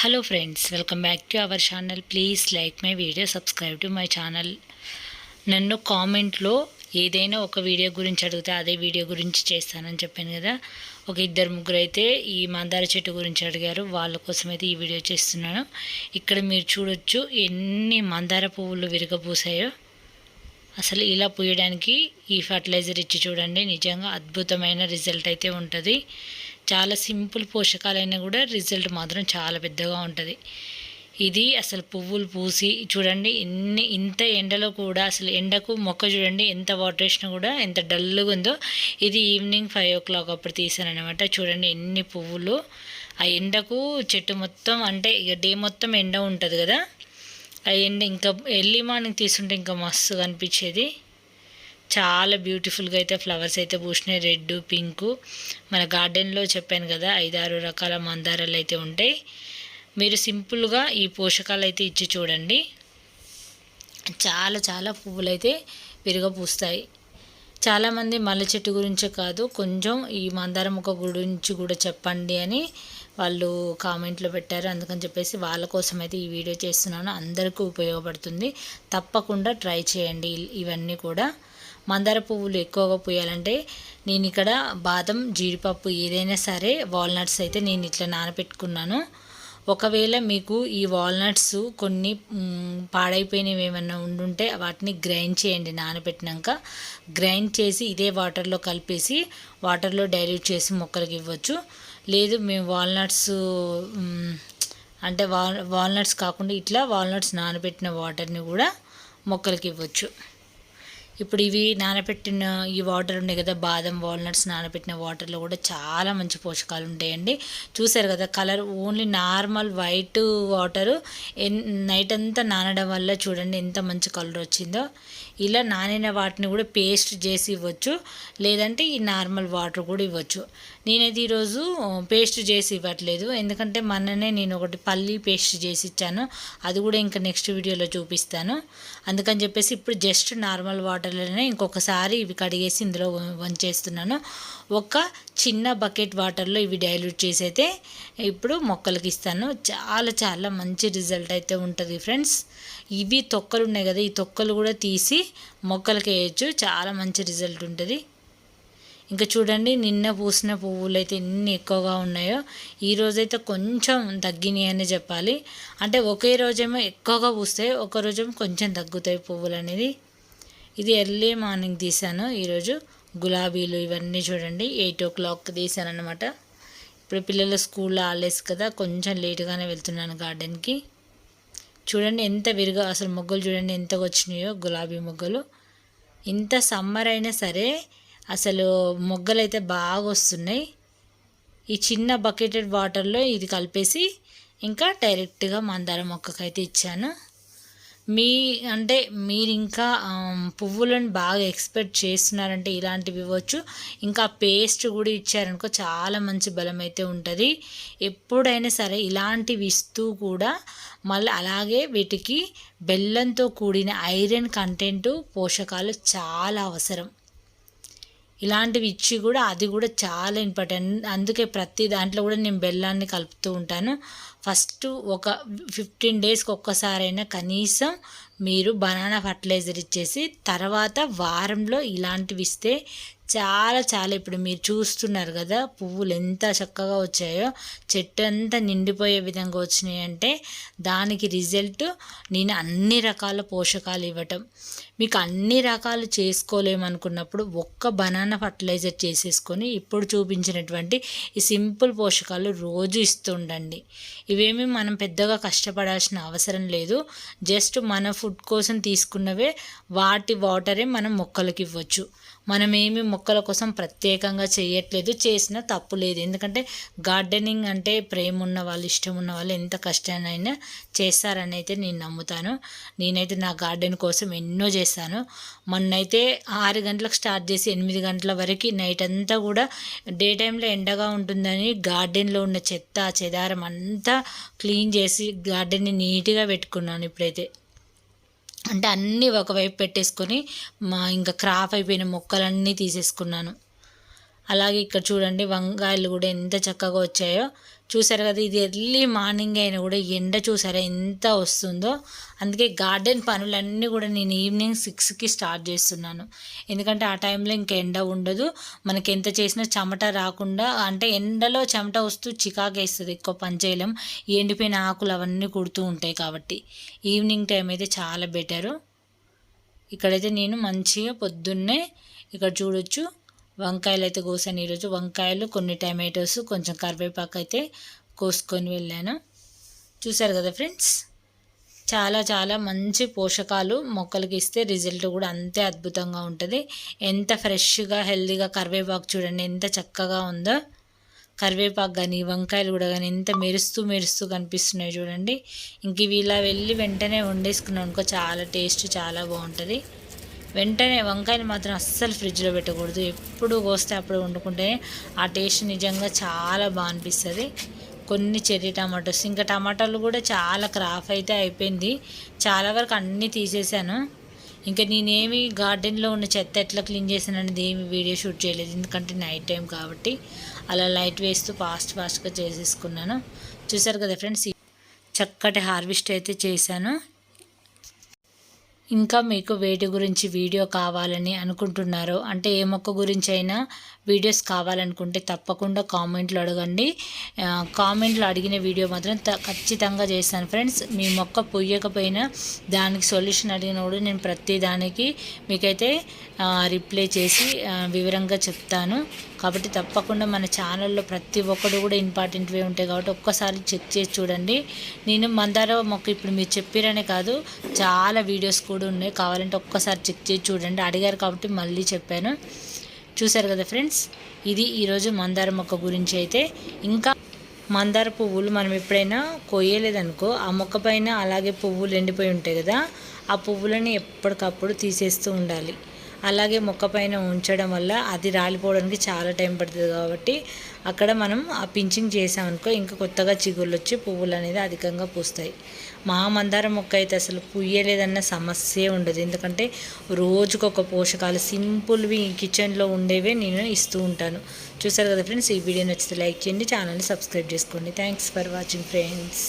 Hello friends welcome back to our channel please like my video subscribe to my channel నన్ను కామెంట్లో ఏదైనా ఒక video గురించి అడిగితే అదే వీడియో గురించి చేస్తానని చెప్పాను కదా. ఒక ఇద్దరు ముగ్గురు అయితే ఈ మందార చెట్టు గురించి అడిగారు. వాళ్ళ కోసం అయితే ఈ వీడియో చేస్తున్నాను. ఇక్కడ మీరు చూడొచ్చు ఎన్ని మందార పువ్వులు విరగబూసాయో. అసలు ఇలా పూయడానికి ఈ ఫర్టిలైజర్ ఇచ్చి చూడండి. నిజంగా అద్భుతమైన రిజల్ట్ అయితే ఉంటుంది. చాలా సింపుల్ పోషకాలైనా కూడా రిజల్ట్ మాత్రం చాలా పెద్దగా ఉంటుంది. ఇది అసలు పువ్వులు పూసి చూడండి ఎన్ని ఇంత ఎండలో కూడా అసలు ఎండకు మొక్క చూడండి ఎంత వాటర్ వేసినా కూడా ఎంత డల్గా ఉందో. ఇది ఈవినింగ్ ఫైవ్ ఓ క్లాక్ అప్పుడు తీసాను అనమాట చూడండి ఎన్ని పువ్వులు. ఆ ఎండకు చెట్టు మొత్తం అంటే ఇక డే మొత్తం ఎండ ఉంటుంది కదా. ఆ ఎండ ఇంకా ఎర్లీ మార్నింగ్ తీసుంటే ఇంకా మస్తు అనిపించేది. చాలా బ్యూటిఫుల్గా అయితే ఫ్లవర్స్ అయితే పూసినాయి. రెడ్ పింకు మన గార్డెన్లో చెప్పాను కదా ఐదారు రకాల మందారాలు అయితే ఉంటాయి. మీరు సింపుల్గా ఈ పోషకాలు అయితే ఇచ్చి చూడండి. చాలా చాలా పువ్వులు అయితే విరగపూస్తాయి చాలామంది మల్లె చెట్టు గురించే కాదు కొంచెం ఈ మందార మొక్క గురించి కూడా చెప్పండి అని వాళ్ళు కామెంట్లో పెట్టారు. అందుకని చెప్పేసి వాళ్ళ కోసం అయితే ఈ వీడియో చేస్తున్నాను. అందరికీ ఉపయోగపడుతుంది. తప్పకుండా ట్రై చేయండి ఇవన్నీ కూడా. మందార పువ్వులు ఎక్కువగా పూయాలంటే నేను ఇక్కడ బాదం జీడిపప్పు ఏదైనా సరే వాల్నట్స్ అయితే నేను ఇట్లా నానబెట్టుకున్నాను. ఒకవేళ మీకు ఈ వాల్నట్స్ కొన్ని పాడైపోయినవి ఏమైనా ఉండుంటే వాటిని గ్రైండ్ చేయండి నానబెట్టినాక. గ్రైండ్ చేసి ఇదే వాటర్లో కలిపేసి వాటర్లో డైల్యూట్ చేసి మొక్కలకి ఇవ్వచ్చు. లేదు మేము వాల్నట్స్ అంటే వాల్ వాల్నట్స్ కాకుండా ఇట్లా వాల్నట్స్ నానబెట్టిన వాటర్ని కూడా మొక్కలకి ఇవ్వచ్చు. ఇప్పుడు ఇవి నానబెట్టిన ఈ వాటర్ ఉన్నాయి కదా బాదం వాల్నట్స్ నానబెట్టిన వాటర్లో కూడా చాలా మంచి పోషకాలు ఉంటాయండి. చూసారు కదా colour only normal white water night అంతా నానడం వల్ల చూడండి ఎంత మంచి కలర్ వచ్చిందో. ఇలా నానిన వాటిని కూడా పేస్ట్ చేసి ఇవ్వచ్చు లేదంటే ఈ నార్మల్ వాటర్ కూడా ఇవ్వచ్చు. నేనైతే ఈరోజు పేస్ట్ చేసి ఇవ్వట్లేదు. ఎందుకంటే మొన్ననే నేను ఒకటి పల్లి పేస్ట్ చేసి ఇచ్చాను. అది కూడా ఇంకా నెక్స్ట్ వీడియోలో చూపిస్తాను. అందుకని చెప్పేసి ఇప్పుడు జస్ట్ నార్మల్ వాటర్లోనే ఇంకొకసారి ఇవి కడిగేసి ఇందులో వంచేస్తున్నాను. ఒక చిన్న బకెట్ వాటర్లో ఇవి డైల్యూట్ చేసి అయితే ఇప్పుడు మొక్కలకి ఇస్తాను. చాలా చాలా మంచి రిజల్ట్ అయితే ఉంటుంది ఫ్రెండ్స్. ఇవి తొక్కలు ఉన్నాయి కదా ఈ తొక్కలు కూడా తీసి మొక్కలకి వేయచ్చు. చాలా మంచి రిజల్ట్ ఉంటుంది. ఇంకా చూడండి నిన్న పూసిన పువ్వులు అయితే ఎన్ని ఎక్కువగా ఉన్నాయో. ఈ రోజైతే కొంచెం తగ్గినాయి అని చెప్పాలి. అంటే ఒకే రోజేమో ఎక్కువగా పూస్తాయి ఒక రోజేమో కొంచెం తగ్గుతాయి పువ్వులు అనేది ఇది ఎర్లీ మార్నింగ్ తీసాను ఈరోజు గులాబీలు ఇవన్నీ చూడండి ఎయిట్ ఓ క్లాక్ తీసాను అనమాట ఇప్పుడు పిల్లలు స్కూల్లో ఆలేసి కదా కొంచెం లేటుగానే వెళ్తున్నాను గార్డెన్కి. చూడండి ఎంత విరుగా అసలు మొగ్గలు చూడండి ఎంతగా వచ్చినాయో గులాబీ మొగ్గలు. ఇంత సమ్మర్ అయినా సరే అసలు మొగ్గలు అయితే బాగా వస్తున్నాయి ఈ చిన్న బకెటెడ్ వాటర్లో ఇది కలిపేసి ఇంకా డైరెక్ట్గా మందార మొక్కకైతే ఇచ్చాను. మీ అంటే మీరు ఇంకా పువ్వులను బాగా ఎక్స్పెక్ట్ చేస్తున్నారంటే ఇలాంటివి ఇవ్వచ్చు. ఇంకా పేస్ట్ కూడా ఇచ్చారనుకో చాలా మంచి బలం అయితే ఉంటుంది. ఎప్పుడైనా సరే ఇలాంటివి ఇస్తూ కూడా మళ్ళీ అలాగే వీటికి బెల్లంతో కూడిన ఐరన్ కంటెంట్ పోషకాలు చాలా అవసరం. ఇలాంటివి ఇచ్చి కూడా అది కూడా చాలా ఇంపార్టెంట్. అందుకే ప్రతి దాంట్లో కూడా నేను బెల్లాన్ని కలుపుతూ ఉంటాను. ఫస్ట్ ఒక ఫిఫ్టీన్ డేస్కి ఒక్కసారైనా కనీసం మీరు బనానా ఫర్టిలైజర్ ఇచ్చేసి తర్వాత వారంలో ఇలాంటివి ఇస్తే చాలా చాలా ఇప్పుడు మీరు చూస్తున్నారు కదా పువ్వులు ఎంత చక్కగా వచ్చాయో చెట్టు అంతా నిండిపోయే విధంగా వచ్చినాయి అంటే దానికి రిజల్ట్ నేను అన్ని రకాల పోషకాలు ఇవ్వటం. మీకు అన్ని రకాలు చేసుకోలేమనుకున్నప్పుడు ఒక్క బనానా ఫర్టిలైజర్ చేసేసుకొని ఇప్పుడు చూపించినటువంటి ఈ సింపుల్ పోషకాలు రోజు ఇస్తుండండి ఇవేమి మనం పెద్దగా కష్టపడాల్సిన అవసరం లేదు. జస్ట్ మన ఫుడ్ ఫుడ్ కోసం తీసుకున్నవే వాటి వాటరే మనం మొక్కలకి ఇవ్వచ్చు. మనమేమి మొక్కల కోసం ప్రత్యేకంగా చేయట్లేదు చేసినా తప్పు లేదు. ఎందుకంటే గార్డెనింగ్ అంటే ప్రేమ ఉన్న వాళ్ళు ఇష్టం ఉన్న వాళ్ళు ఎంత కష్టానైనా చేస్తారని అయితే నేను నమ్ముతాను. నేనైతే నా గార్డెన్ కోసం ఎన్నో చేస్తాను. మొన్నైతే ఆరు గంటలకు స్టార్ట్ చేసి ఎనిమిది గంటల వరకు నైట్ అంతా కూడా డే టైంలో ఎండగా ఉంటుందని గార్డెన్లో ఉన్న చెత్త చెదారం అంతా క్లీన్ చేసి గార్డెన్ని నీట్గా పెట్టుకున్నాను ఇప్పుడైతే. అంటే అన్నీ ఒకవైపు పెట్టేసుకొని మా ఇంకా క్రాప్ అయిపోయిన మొక్కలన్నీ తీసేసుకున్నాను. అలాగే ఇక్కడ చూడండి వంకాయలు కూడా ఎంత చక్కగా వచ్చాయో. చూసారు కదా ఇది ఎర్లీ మార్నింగ్ అయినా కూడా ఎండ చూసారా ఎంత వస్తుందో. అందుకే గార్డెన్ పనులన్నీ కూడా నేను ఈవినింగ్ సిక్స్కి స్టార్ట్ చేస్తున్నాను. ఎందుకంటే ఆ టైంలో ఇంకా ఎండ ఉండదు. మనకి ఎంత చేసినా చెమట రాకుండా అంటే ఎండలో చెమట వస్తూ చికాకేస్తుంది ఎక్కువ పని చేయలేం ఎండిపోయిన ఆకులు అవన్నీ కుడుతూ ఉంటాయి కాబట్టి. ఈవినింగ్ టైం అయితే చాలా బెటరు. ఇక్కడైతే నేను మంచిగా పొద్దున్నే ఇక్కడ చూడొచ్చు. వంకాయలు అయితే కోసాను ఈరోజు. వంకాయలు కొన్ని టమాటోస్ కొంచెం కరివేపాకు అయితే కోసుకొని వెళ్ళాను. చూసారు కదా ఫ్రెండ్స్? చాలా చాలా మంచి పోషకాలు మొక్కలకి ఇస్తే రిజల్ట్ కూడా అంతే అద్భుతంగా ఉంటుంది. ఎంత ఫ్రెష్గా హెల్దీగా కరివేపాకు చూడండి ఎంత చక్కగా ఉందో. కరివేపాకు కానీ వంకాయలు కూడా కానీ ఎంత మెరుస్తూ మెరుస్తూ కనిపిస్తున్నాయి చూడండి. ఇంక ఇవి ఇలా వెళ్ళి వెంటనే వండేసుకున్నాం అనుకో చాలా టేస్ట్ చాలా బాగుంటుంది. వెంటనే వంకాయలు మాత్రం అస్సలు ఫ్రిడ్జ్లో పెట్టకూడదు. ఎప్పుడు కోస్తే అప్పుడు వండుకుంటే ఆ టేస్ట్ నిజంగా చాలా బాగా అనిపిస్తుంది. కొన్ని చెర్రీ టమాటోస్ ఇంకా టమాటాలు కూడా చాలా క్రాఫ్ అయితే అయిపోయింది. చాలా వరకు అన్నీ తీసేసాను. ఇంకా నేనేమి గార్డెన్లో ఉన్న చెత్త ఎట్లా క్లీన్ చేశాను అనేది ఏమి వీడియో షూట్ చేయలేదు. ఎందుకంటే నైట్ టైం కాబట్టి అలా లైట్ వేస్తూ ఫాస్ట్ ఫాస్ట్గా చేసేసుకున్నాను. చూసారు కదా ఫ్రెండ్స్ చక్కటి హార్వెస్ట్ అయితే చేశాను. ఇంకా మీకు వేటి గురించి వీడియో కావాలని అనుకుంటున్నారో అంటే ఏ మొక్క గురించి అయినా వీడియోస్ కావాలనుకుంటే తప్పకుండా కామెంట్లో అడగండి. కామెంట్లో అడిగిన వీడియో మాత్రం ఖచ్చితంగా చేస్తాను ఫ్రెండ్స్. మీ మొక్క పొయ్యకపోయినా దానికి సొల్యూషన్ అడిగినప్పుడు నేను ప్రతి దానికి మీకైతే రిప్లై చేసి వివరంగా చెప్తాను. కాబట్టి తప్పకుండా మన ఛానల్లో ప్రతి ఒక్కటి కూడా ఇంపార్టెంట్వే ఉంటాయి కాబట్టి ఒక్కసారి చెక్ చేసి చూడండి. నేను మందార మొక్క ఇప్పుడు మీరు చెప్పారనే కాదు చాలా వీడియోస్ కూడా ఉన్నాయి. కావాలంటే ఒక్కసారి చెక్ చేసి చూడండి. అడిగారు కాబట్టి మళ్ళీ చెప్పాను. చూసారు కదా ఫ్రెండ్స్? ఇది ఈరోజు మందార మొక్క గురించి అయితే. ఇంకా మందార పువ్వులు మనం ఎప్పుడైనా కొయ్యలేదనుకో ఆ మొక్క పైన అలాగే పువ్వులు ఎండిపోయి ఉంటాయి కదా ఆ పువ్వులని ఎప్పటికప్పుడు తీసేస్తూ ఉండాలి. అలాగే మొక్క పైన ఉంచడం వల్ల అది రాలిపోవడానికి చాలా టైం పడుతుంది కాబట్టి అక్కడ మనం ఆ పించింగ్ చేసామనుకో ఇంకా కొత్తగా చిగుళ్ళు వచ్చి పువ్వులు అనేది అధికంగా పూస్తాయి. మా మందారం మొక్క అయితే అసలు పుయ్యలేదన్న సమస్య ఉండదు. ఎందుకంటే రోజుకొక పోషకాలు సింపుల్వి కిచెన్లో ఉండేవే నేను ఇస్తూ ఉంటాను. చూసారు కదా ఫ్రెండ్స్ ఈ వీడియో నచ్చితే లైక్ చేయండి ఛానల్ని సబ్స్క్రైబ్ చేసుకోండి. Thanks for watching friends.